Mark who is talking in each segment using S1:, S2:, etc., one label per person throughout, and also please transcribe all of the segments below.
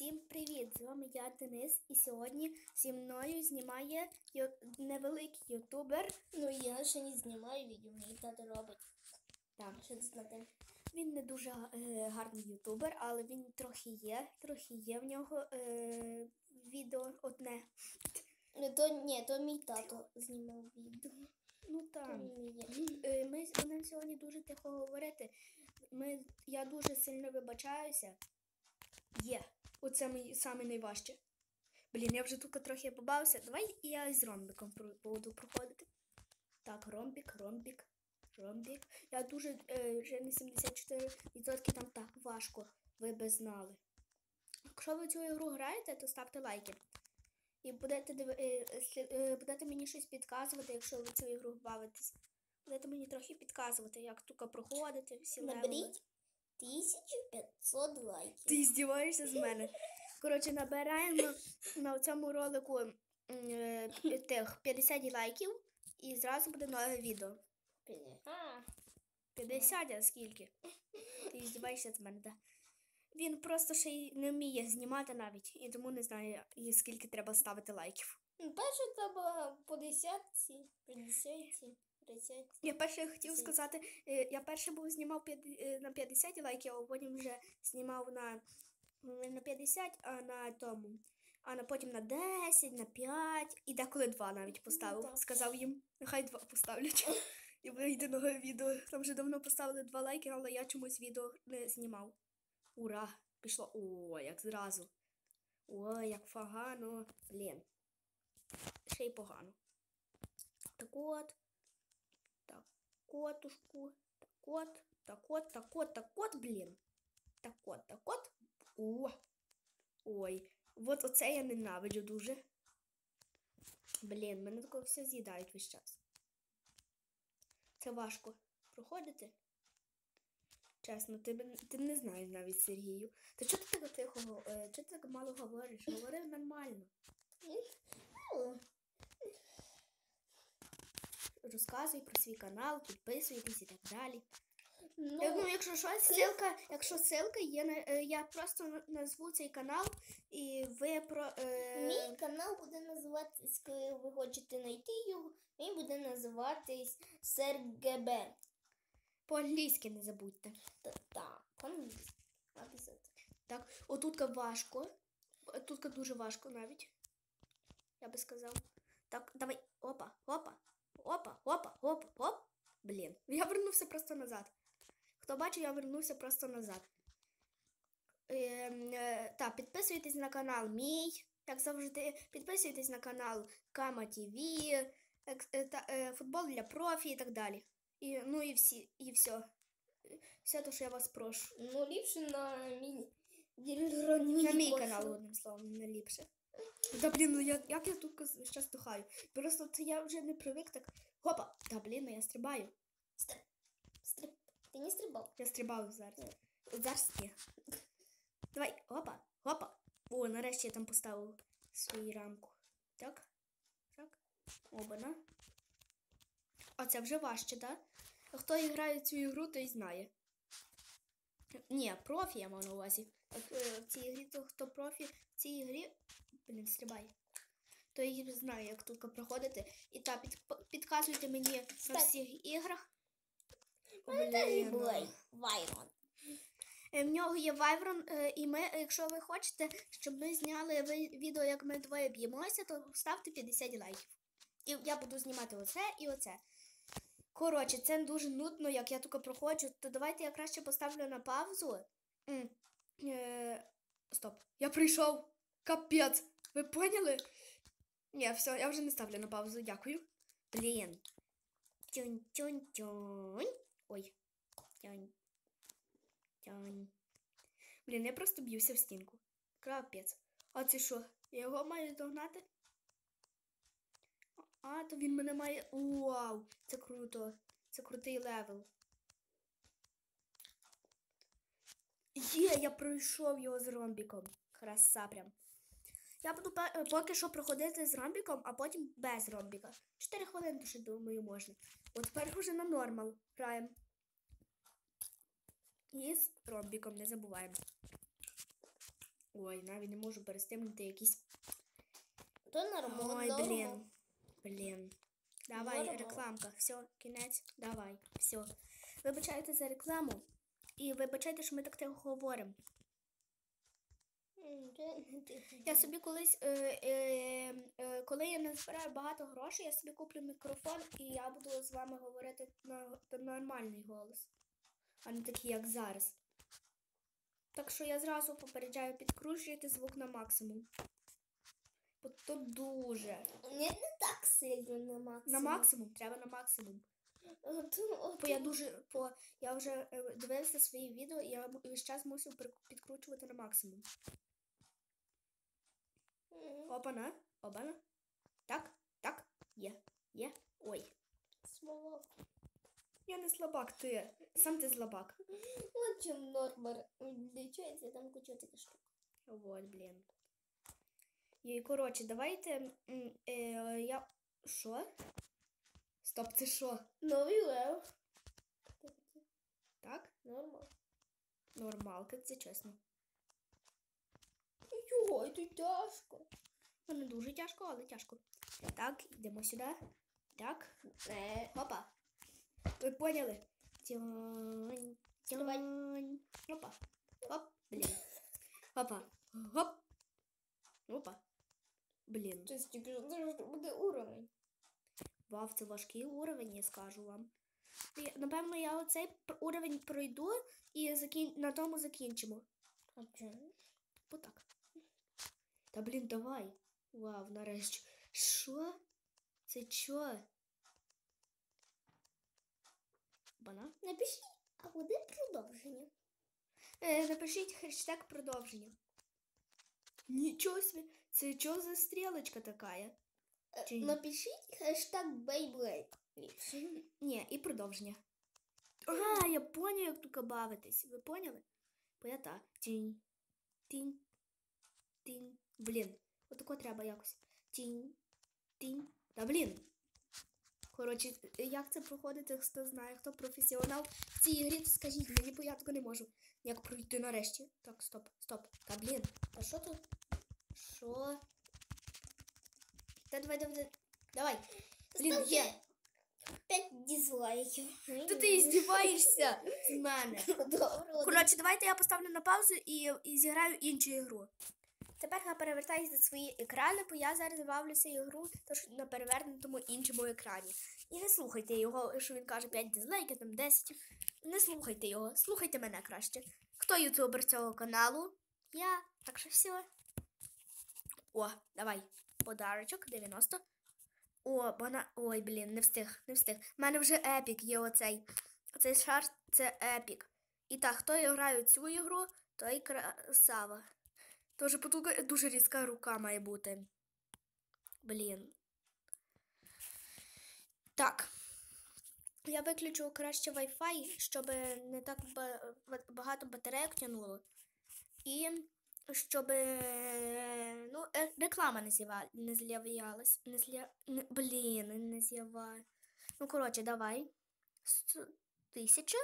S1: Всім привіт! З вами я Денис, і сьогодні зі мною знімає ю- невеликий ютубер.
S2: Ну, я ще не знімаю відео, мій тато робить.
S1: Так,
S2: Ще не знати.
S1: він не дуже е, гарний ютубер, але він трохи є. Трохи є в нього е, відео одне.
S2: Ну, то ні, то мій тато знімав відео.
S1: Ну
S2: моє.
S1: Е, Ми будемо сьогодні дуже тихо говорити. Ми, я дуже сильно вибачаюся. Є. Оце саме найважче. Блін, я вже тут трохи побавився. Давай я з ромбиком буду проходити. Так, ромбік, ромбік, ромбік. Я дуже е, вже на 74% там так важко. Ви би знали. Якщо ви цю ігру граєте, то ставте лайки. І будете, диви- е, е, будете мені щось підказувати, якщо ви цю ігру бавитесь. Будете мені трохи підказувати, як тука проходити, всі левели.
S2: Наберіть 1500 лайків.
S1: Ти здіваєшся з мене. Коротше, набираємо на цьому ролику е, тих 50 лайків і зразу буде нове відео.
S2: А,
S1: 50, а скільки? Ти здіваєшся з мене, так? Він просто ще й не вміє знімати навіть, і тому не знає, і скільки треба ставити лайків.
S2: ну, перше треба по десятці, по десятці, тридцятці.
S1: Я перше хотів сказати, е, я перше був знімав е, на 50 лайків, а потім вже знімав на, на 50, а на тому. А на потім на 10, на 5 і деколи 2 навіть поставив.
S2: так.
S1: Сказав їм, нехай 2 поставлять. І вийде нове відео. Там вже давно поставили 2 лайки, але я чомусь відео не знімав. Ура! Пішло. О, як зразу. О, як погано. Блін. Ще й погано. Так от. Котушку, так от, так от, так от, так от, блін. Так от, так от. О. Ой, от оце я ненавиджу дуже. Блін, мене таке все з'їдають весь час. Це важко проходити. Чесно, ти, ти не знаєш навіть Сергію. Та чого ти так тихо, е, чого ти так мало говориш? Говори нормально.
S2: Ну,
S1: Розказуй про свій канал, підписуйтесь і так далі.
S2: Ну,
S1: думаю, якщо щось, ссылка, якщо ссылка є е, я просто назву цей канал і ви про е,
S2: мій канал буде називатись, коли ви хочете знайти його, він буде називатись СРГБ.
S1: по-англійськи не забудьте.
S2: Та- Так, по-англійськи.
S1: Так, отутка важко. Отутка дуже важко навіть. Я би сказав. Так, давай. Опа, опа, опа, опа, опа, оп. Блін. Я вернувся просто назад. Хто бачить, я вернувся просто назад. Ем, е, так, підписуйтесь на канал мій. Як завжди, підписуйтесь на канал Кама ТВ, е, е, футбол для профі і так далі. І, ну і всі, і все. Все те, що я вас прошу.
S2: Ну, ліпше на мій
S1: На мій канал, одним словом, не ліпше. Та блін, ну я, як я тут зараз духаю? Просто це я вже не привик так. Хопа! Та блін, ну я стрибаю.
S2: Стрип. Ти не стрибав?
S1: Я стрибаю зараз. От Зараз ні. Давай, опа, опа. О, нарешті я там поставив свою рамку. Так? Так. Обана. А це вже важче, так? А Хто грає цю ігру, той знає. Ні, профі я мав на увазі. Е, В цій ігрі, то хто профі в цій грі. Блін, стрибай. То і знає, як тут проходити. І так, під, підказуйте мені на всіх іграх. Блін,
S2: Вайрон.
S1: Е, В нього є Вайврон, е, і ми, якщо ви хочете, щоб ми зняли відео, як ми двоє б'ємося, то ставте 50 лайків. І я буду знімати оце і оце. Коротше, це дуже нудно, як я тільки проходжу, то давайте я краще поставлю на паузу. Е, стоп. Я прийшов. Капець. Ви поняли? Ні, все, я вже не ставлю на паузу, дякую. Блін. Тюнь-тюнь-тюнь. Ой. Тюнь. Тянь. Блін, я просто б'юся в стінку. Крапець. А це що? Я його маю догнати? А, то він мене має. Вау! Це круто. Це крутий левел. Є, я пройшов його з ромбіком. Краса прям. Я буду е, поки що проходити з ромбіком, а потім без ромбіка. Чотири хвилини ще думаю можна. От тепер вже на нормал граємо. І з ромбіком не забуваємо. Ой, навіть не можу перестимнути якісь.
S2: То нормально.
S1: Ой, блін. Блін. Давай,
S2: Норма.
S1: рекламка. Все, кінець. Давай. Все. Вибачайте за рекламу. І вибачайте, що ми так тихо говоримо. Я собі колись, е, е, е, коли я не збираю багато грошей, я собі куплю мікрофон і я буду з вами говорити на на нормальний голос, а не такий, як зараз. Так що я зразу попереджаю, підкручуйте звук на максимум. Бо то дуже.
S2: Не, не так сильно на максимум.
S1: На максимум, треба на максимум. Бо я дуже по я вже дивився свої відео, і я весь час мусив підкручувати на максимум.
S2: М,
S1: Опана, опана. Так, так, є, є. Ой.
S2: Смола.
S1: Я не слабак, ти. Сам ти слабак.
S2: От чим норма відлічається, там куча таких штук.
S1: Вот, блін. І, коротше, давайте. Е, я. Що? Стоп, це що?
S2: Новий лев.
S1: Так?
S2: Норма.
S1: Нормалка, це чесно.
S2: Йой, тут тяжко.
S1: Ну, не дуже тяжко, але тяжко. Так, йдемо сюди. Так.
S2: Не.
S1: Опа. Ви поняли? Тянь, тянь. Опа. Оп, блін. Опа. Оп. Опа. Блін.
S2: Щось тільки що дуже буде уровень.
S1: Вау, це важкий уровень, я скажу вам. Напевно, я оцей уровень пройду і закін... на тому закінчимо.
S2: А чому?
S1: Отак. Та блін, давай. Вау, нарешті. Що? Це що? Бана?
S2: Напишіть, а буде продовження.
S1: Е, напишіть хештег продовження. Нічого собі. Це що за стрілочка така?
S2: Е,
S1: Чи?
S2: Напишіть хештаг Beyblade.
S1: Ні, і продовження. Ага, я поняв, як тут бавитись. Ви поняли? Бо я та. Тінь. Тінь. Тінь. Блін. Отако треба якось. Тінь. Тінь. Та блін. Коротше, як це проходити, хто знає, хто професіонал в цій грі, то скажіть мені, бо я такого не можу. Як пройти нарешті? Так, стоп, стоп. Та блін. Та що тут? Що? Та давай, давай, давай. Блін,
S2: Ставте
S1: є.
S2: П'ять дизлайків.
S1: То ти здіваєшся з мене.
S2: Добре.
S1: Коротше, давайте я поставлю на паузу і, і зіграю іншу ігру. Тепер я перевертаюся на свої екрани, бо я зараз бавлюся ігру тож на перевернутому іншому екрані. І не слухайте його, що він каже 5 дизлайків, там 10. Не слухайте його, слухайте мене краще. Хто ютубер цього каналу? Я. Так що все. О, давай. Подарочок 90. О, бана. Ой, блін, не встиг, не встиг. У мене вже епік є оцей. Оцей шар це епік. І так, хто грає цю ігру, той красава. Тоже потуга дуже різка рука має бути. Блін. Так. Я виключу краще Wi-Fi, щоб не так ба- ба- багато батарейок тянуло. І щоб е, ну, е, реклама не з'ява- не з'являлась. Не з'я... не- Блін, не з'ява. Ну, коротше, давай. Тисяча?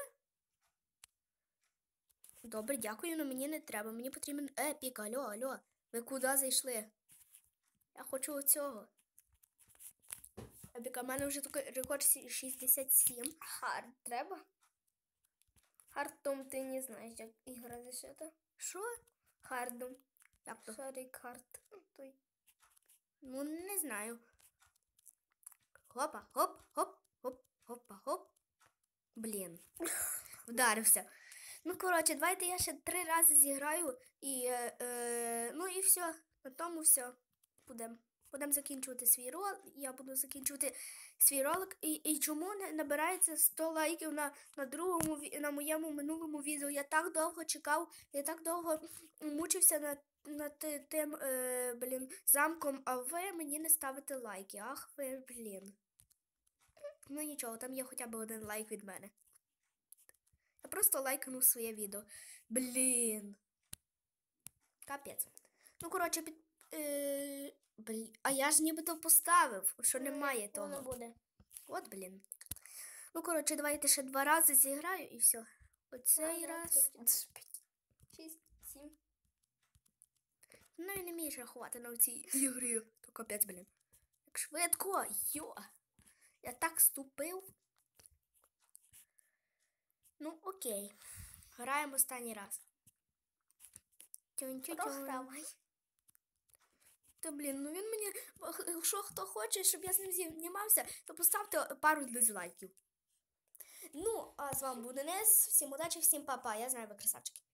S1: Добре, дякую, але мені не треба. Мені потрібен епік. Алло, алло. Ви куди зайшли? Я хочу оцього. Епіка, в мене вже такий рекорд 67.
S2: Хард треба? Хардом ти не знаєш, як ігра зашита.
S1: Що? Хардом. Як то?
S2: Шарик хард. Той.
S1: Ну, не знаю. Хопа, хоп, хоп, хоп, хопа, хоп. Блін. Вдарився. Ну, коротше, давайте я ще три рази зіграю і. Е, е, ну і все. На тому все. Будемо. Будемо закінчувати свій ролик. Я буду закінчувати свій ролик. І, і чому не набирається 100 лайків на, на другому на моєму минулому відео? Я так довго чекав, я так довго мучився над, над тим е, блін, замком, а ви мені не ставите лайки. Ах ви, блін. Ну нічого, там є хоча б один лайк від мене. Я просто лайкнув своє відео. Блін. Капець. Ну, коротше, під. Е, блін. А я ж нібито поставив, що немає того.
S2: Воно буде.
S1: От, блін. Ну, коротше, давайте ще два рази зіграю і все. Оцей
S2: Ага,
S1: раз.
S2: Шість, сім.
S1: Ну і не вмієш рахувати на цій ігрі. То капець, блін. Як швидко, йо. Я так ступив. Ну, окей. Граємо останній раз. Тюнь-тюнь-тюнь.
S2: Програвай.
S1: Та блін, ну він мені. Якщо хто хоче, щоб я з ним знімався, то поставте пару дизлайків. Ну, а з вами був Денис. Всім удачі, всім па-па. Я знаю, ви красавчики.